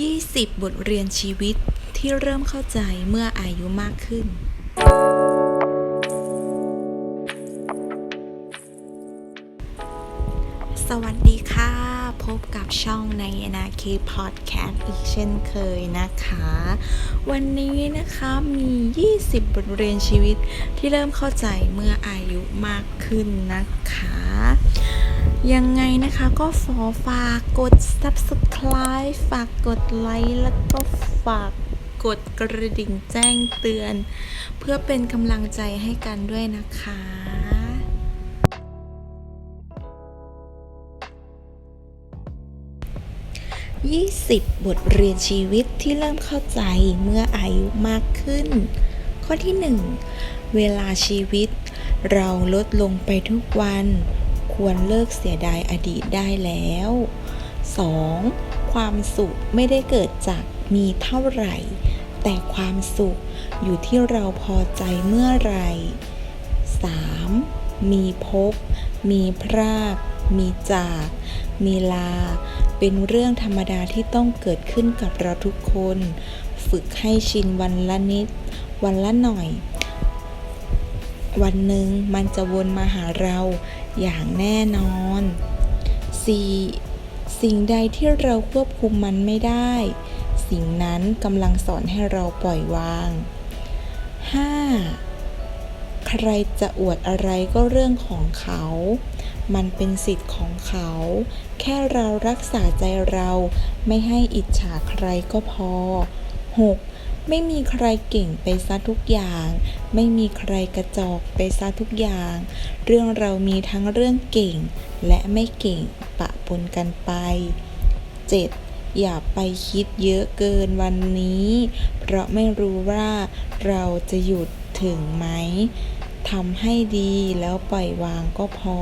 20 บทเรียนชีวิตที่เริ่มเข้าใจเมื่ออายุมากขึ้น สวัสดีค่ะ พบกับช่องในนาคีพอดแคสต์อีกเช่นเคยนะคะ วันนี้นะคะมี 20 บทเรียนชีวิตที่เริ่มเข้าใจเมื่ออายุมากขึ้นนะคะ ยังไงนะคะก็ขอฝากกด subscribe ฝากกดไลค์แล้วก็ฝากกดกระดิ่งแจ้งเตือน เพื่อเป็นกำลังใจให้กันด้วยนะคะ 20 บทเรียนชีวิตที่เริ่มเข้าใจเมื่ออายุมากขึ้น ข้อที่ 1 เวลาชีวิต เราลดลงไปทุกวัน ควรเลิกเสียดายอดีตได้แล้ว 2. ความสุขไม่ได้เกิดจากมีเท่าไหร่ แต่ความสุขอยู่ที่เราพอใจเมื่อไหร่ 3. มีพบ มีพราก มีจาก มีลา เป็นเรื่องธรรมดาที่ต้องเกิดขึ้นกับเราทุกคน ฝึกให้ชินวันละนิด วันละหน่อย วันหนึ่งมันจะวนมาหาเราอย่างแน่นอน 4. สิ่งใดที่เราควบคุมมันไม่ได้ สิ่งนั้นกำลังสอนให้เราปล่อยวาง 5. ใครจะอวดอะไรก็เรื่องของเขา มันเป็นสิทธิ์ของเขา แค่เรารักษาใจเราไม่ให้อิจฉาใครก็พอ 6. ไม่มีใครเก่งไปซะทุกอย่าง ไม่มีใครกระจอกไปซะทุกอย่าง เรื่องเรามีทั้งเรื่องเก่ง และไม่เก่งปะปนกันไป 7. อย่าไปคิดเยอะเกินวันนี้ เพราะไม่รู้ว่าเราจะหยุดถึงไหม ทำให้ดีแล้วปล่อยวางก็พอ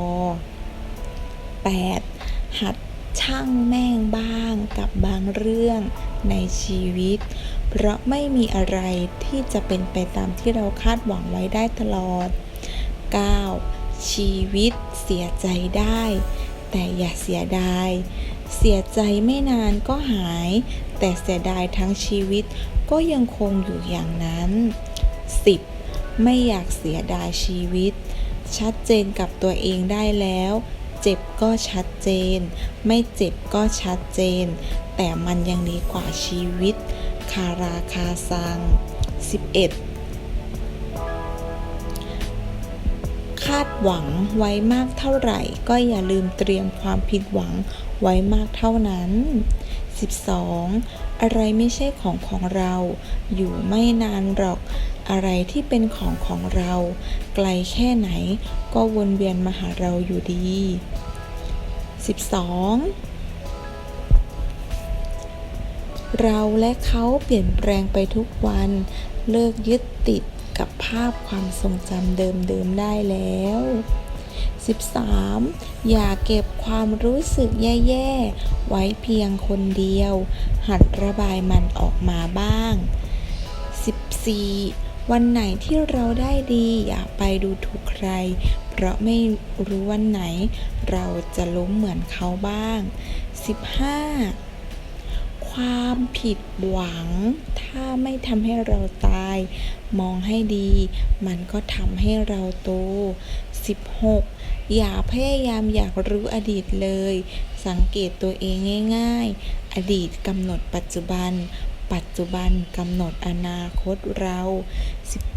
8. หัดช่างแม่งบ้างกับบางเรื่องในชีวิต เพราะไม่มีอะไรที่จะเป็นไปตามที่เราคาดหวังไว้ได้ตลอด 9. ชีวิตเสียใจได้ แต่อย่าเสียดาย เสียใจไม่นานก็หาย แต่เสียดายทั้งชีวิตก็ยังคงอยู่อย่างนั้น 10. ไม่อยากเสียดายชีวิต ชัดเจนกับตัวเองได้แล้ว เจ็บก็ชัดเจน ไม่เจ็บก็ชัดเจน แต่มันยังดีกว่าชีวิต คาราคาซัง 11 คาดหวังไว้มากเท่าไหร่ ก็อย่าลืมเตรียมความผิดหวังไว้มากเท่านั้น 12. อะไรไม่ใช่ของของเรา อยู่ไม่นานหรอก อะไรที่เป็นของของเรา ไกลแค่ไหนก็วนเวียนมาหาเราอยู่ดี 12. เราและเขาเปลี่ยนแปลงไปทุกวัน เลิกยึดติดกับภาพความทรงจำเดิมๆได้แล้ว 13. อย่าเก็บความรู้สึกแย่ๆ ไว้เพียงคนเดียว หัดระบายมันออกมาบ้าง 14. วันไหนที่เราได้ดีอย่าไปดูถูกใคร เพราะไม่รู้วันไหน เราจะล้มเหมือนเขาบ้าง 15. ความผิดหวัง ถ้าไม่ทำให้เราตาย มองให้ดี มันก็ทำให้เราโต 16. อย่าพยายามอยากรู้อดีตเลย สังเกตตัวเองง่าย ๆ อดีตกำหนดปัจจุบัน ปัจจุบันกำหนดอนาคตเรา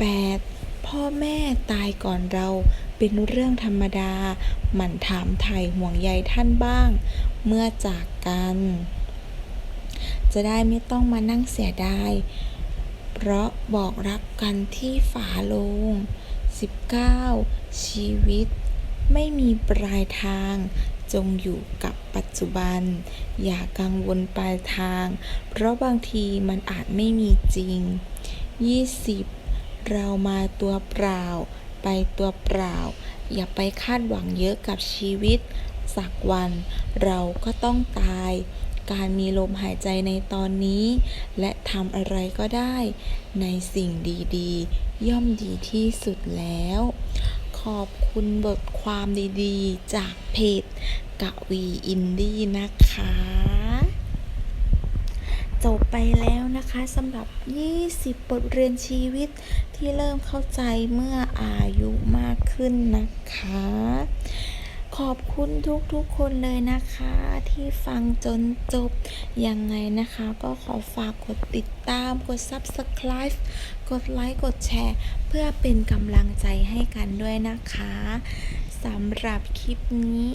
18. พ่อแม่ตายก่อนเราเป็นเรื่องธรรมดา หมั่นถามไถ่ห่วงใยท่านบ้าง เมื่อจากกัน จะได้ไม่ต้องมานั่งเสียดาย เพราะบอกรักกันที่ฝาโลง 19. ชีวิตไม่มีปลายทาง จงอยู่กับปัจจุบัน อย่ากังวลปลายทาง เพราะบางทีมันอาจไม่มีจริง 20. เรามาตัวเปล่า ไปตัวเปล่า อย่าไปคาดหวังเยอะกับชีวิต สักวันเราก็ต้องตาย การมีลมหายใจในตอนนี้ และทำอะไรก็ได้ ในสิ่งดีๆ ย่อมดีที่สุดแล้ว ขอบคุณบทความดีๆ จากเพจกวีอินดี้นะคะ จบไปแล้วนะคะสำหรับ 20 บทเรียนชีวิตที่เริ่มเข้าใจเมื่ออายุมากขึ้นนะคะ ขอบคุณทุกๆคนเลยนะคะ ที่ฟังจนจบ ยังไงนะคะ ก็ขอฝากกดติดตามกด Subscribe กดไลค์กดแชร์ เพื่อเป็นกำลังใจให้กันด้วยนะคะสำหรับคลิปนี้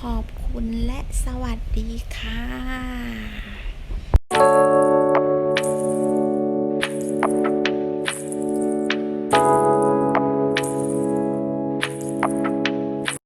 ขอบคุณและสวัสดีค่ะ